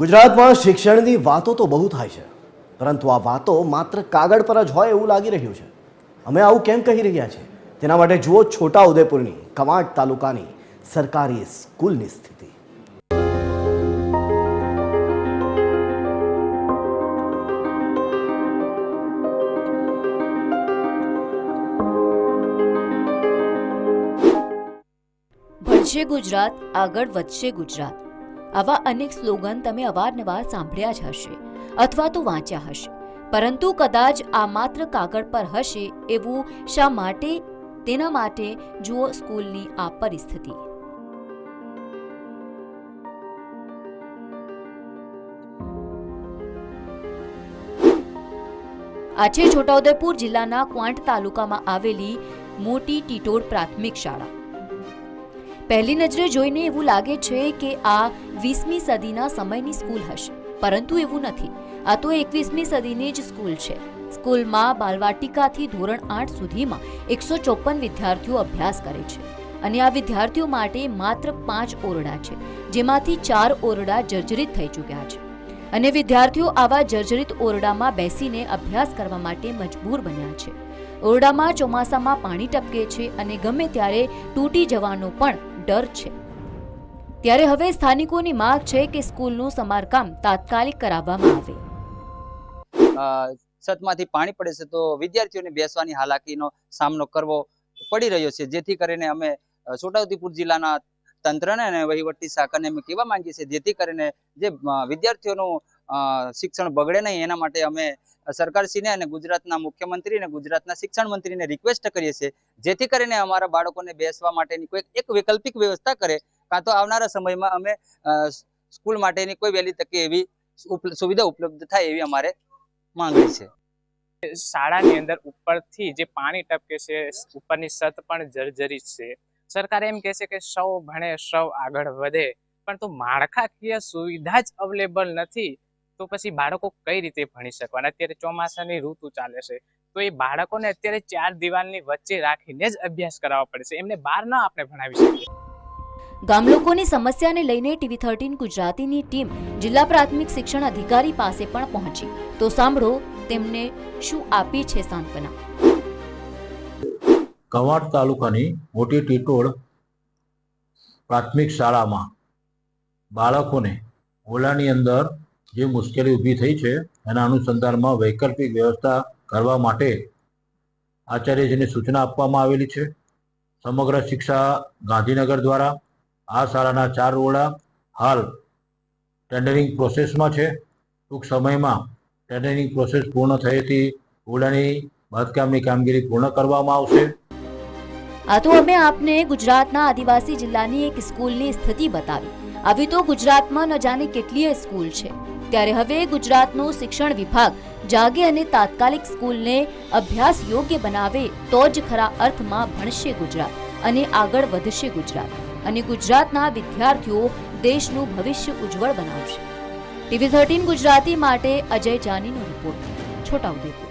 ગુજરાતમાં શિક્ષણની વાતો તો બહુ થાય છે, પરંતુ આ વાતો માત્ર કાગળ પર જ હોય એવું લાગી રહ્યું છે. અમે આવું કેમ કહી રહ્યા છે તેના માટે જુઓ છોટા ઉદેપુરની કવાંટ તાલુકાની સરકારી સ્કૂલની સ્થિતિ. ગુજરાત, આગળ વધશે ગુજરાત. આવા અનેક સ્લોગન તમે અવારનવાર સાંભળ્યા જ હશે, અથવા તો વાંચ્યા હશે. પરંતુ કદાચ આ માત્ર કાગળ પર હશે એવું શા માટે? તેના માટે જુઓ સ્કૂલની આ પરિસ્થિતિ. આ છે છોટાઉદેપુર જિલ્લાના ક્વાંટ તાલુકામાં આવેલી મોટી ટીટોડ પ્રાથમિક શાળા. પહેલી નજરે જોઈને એવું લાગે છે કે આ વીસમી સદીના સમયની સ્કૂલ હશે. પરંતુ એવું નથી. આ તો એકવીસમી સદીની જ સ્કૂલ છે. સ્કૂલમાં બાલવાટિકાથી ધોરણ આઠ સુધીમાં એકસો ચોપન વિદ્યાર્થીઓ અભ્યાસ કરે છે. અને આ વિદ્યાર્થીઓ માટે માત્ર પાંચ ઓરડા છે, જેમાંથી ચાર ઓરડા જર્જરિત થઈ ચૂક્યા છે. અને વિદ્યાર્થીઓ આવા જર્જરિત ઓરડામાં બેસીને અભ્યાસ કરવા માટે મજબૂર બન્યા છે. ઓરડામાં ચોમાસામાં પાણી ટપકે છે અને ગમે ત્યારે તૂટી જવાનો પણ ડર છે. ત્યારે હવે સ્થાનિકોની માંગ છે કે સ્કૂલનું સમારકામ તાત્કાલિક કરાવવામાં આવે. છતમાંથી પાણી પડે છે તો વિદ્યાર્થીઓને બેસવાની હાલાકીનો સામનો કરવો પડી રહ્યો છે. જેથી કરીને અમે છોટાઉદેપુર જિલ્લાના તંત્રને અને વહીવટી શાખાને અમે કહેવા માંગીએ છીએ, જેથી કરીને જે વિદ્યાર્થીઓનું શિક્ષણ બગડે નહીં. એના માટે અમે સરકારશ્રીને અને ગુજરાતના મુખ્યમંત્રી અને ગુજરાતના શિક્ષણ મંત્રીને રિક્વેસ્ટ કરીએ છીએ, જેથી કરીને અમારા બાળકોને બેસવા માટેની કોઈ એક વૈકલ્પિક વ્યવસ્થા કરે. કાં તો આવનારા સમયમાં અમે સ્કૂલ માટેની કોઈ વહેલી તકે એવી સુવિધા ઉપલબ્ધ થાય એવી અમારે માંગણી છે. શાળાની અંદર ઉપરથી જે પાણી ટપકે છે, ઉપરની છત પણ જર્જરિત છે. સરકાર એમ કહે છે કે સૌ ભણે સૌ આગળ વધે, પણ તો માળખાકીય સુવિધા જ અવેલેબલ નથી. તો પછી બાળકો કઈ રીતે ભણી શકવાના? અત્યારે ચોમાસાની ઋતુ ચાલે છે. તો એ બાળકોને અત્યારે ચાર દિવાલની વચ્ચે રાખીને જ અભ્યાસ કરાવવા પડશે એમને બહાર ના આપણે ભણાવી શકીએ. ગામ લોકોની સમસ્યાને લઈને ટીવી થર્ટીન ગુજરાતીની ટીમ જિલ્લા પ્રાથમિક શિક્ષણ અધિકારી પાસે પણ પહોંચી. તો સાંભળો તેમને શું આપી છે સાંત્વના. કવાડ તાલુકાની મોટી ટીટોળ પ્રાથમિક શાળામાં બાળકોને ઓલાની અંદર જે મુશ્કેલી ઊભી થઈ છે, એના અનુસંધાનમાં વૈકલ્પિક વ્યવસ્થા કરવા માટે આચાર્યજીને સૂચના આપવામાં આવેલી છે. સમગ્ર શિક્ષા ગાંધીનગર દ્વારા આ શાળાના ચાર ઓરડા હાલ ટેન્ડરિંગ પ્રોસેસમાં છે. ટૂંક સમયમાં ટેન્ડરિંગ પ્રોસેસ પૂર્ણ થયેથી ઓરડાની બાંધકામની કામગીરી પૂર્ણ કરવામાં આવશે. આ તો અમે આપને ગુજરાતના આદિવાસી જિલ્લાની એક સ્કૂલની સ્થિતિ બતાવી. આવી તો ગુજરાતમાં ન જાણે કેટલીય સ્કૂલ છે. ત્યારે હવે ગુજરાતનો શિક્ષણ વિભાગ જાગે અને તાત્કાલિક સ્કૂલને અભ્યાસ યોગ્ય બનાવે તો જ ખરા અર્થમાં ભણશે ગુજરાત અને આગળ વધશે ગુજરાત. અને ગુજરાતના વિદ્યાર્થીઓ દેશનું ભવિષ્ય ઉજ્જવળ બનાવશે. ટીવી થર્ટીન ગુજરાતી માટે અજય જાનીનો રિપોર્ટ, છોટાઉદેપુર.